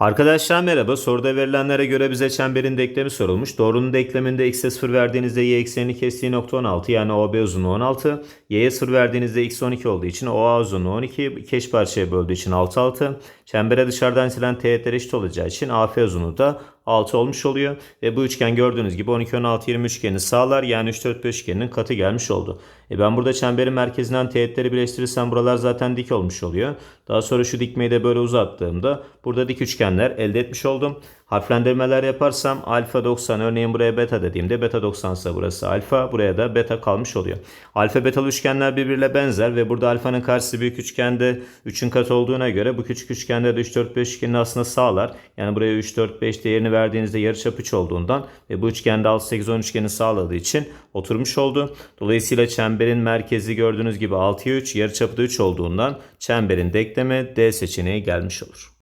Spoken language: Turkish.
Arkadaşlar merhaba. Soruda verilenlere göre bize çemberin denklemi sorulmuş. Doğrunun denkleminde x'e 0 verdiğinizde y eksenini kestiği nokta 16 yani OB uzunluğu 16. y'ye 0 verdiğinizde x 12 olduğu için OA uzunluğu 12. İki eş parçaya böldüğü için 6 6. Çembere dışarıdan itilen teğetler eşit olacağı için AF uzunluğu da 6 olmuş oluyor. Ve bu üçgen gördüğünüz gibi 12 16 20 üçgenini sağlar. Yani 3 4 5 üçgeninin katı gelmiş oldu. E ben burada çemberin merkezinden teğetleri birleştirirsem buralar zaten dik olmuş oluyor. Daha sonra şu dikmeyi de böyle uzattığımda burada dik üçgenler elde etmiş oldum. Harflendirmeler yaparsam alfa 90 örneğin buraya beta dediğimde beta 90 ise burası alfa buraya da beta kalmış oluyor. Alfa betalı üçgenler birbirine benzer ve burada alfanın karşısı büyük üçgende 3'ün katı olduğuna göre bu küçük üçgende de 3 4 5 üçgenini aslında sağlar. Yani buraya 3 4 5 değerini verdiğinizde yarıçap 3 olduğundan ve bu üçgende 6 8 10 üçgeni sağladığı için oturmuş oldu. Dolayısıyla çemberin merkezi gördüğünüz gibi 6'ya 3 yarıçapı da 3 olduğundan çemberin denklemi D seçeneği gelmiş olur.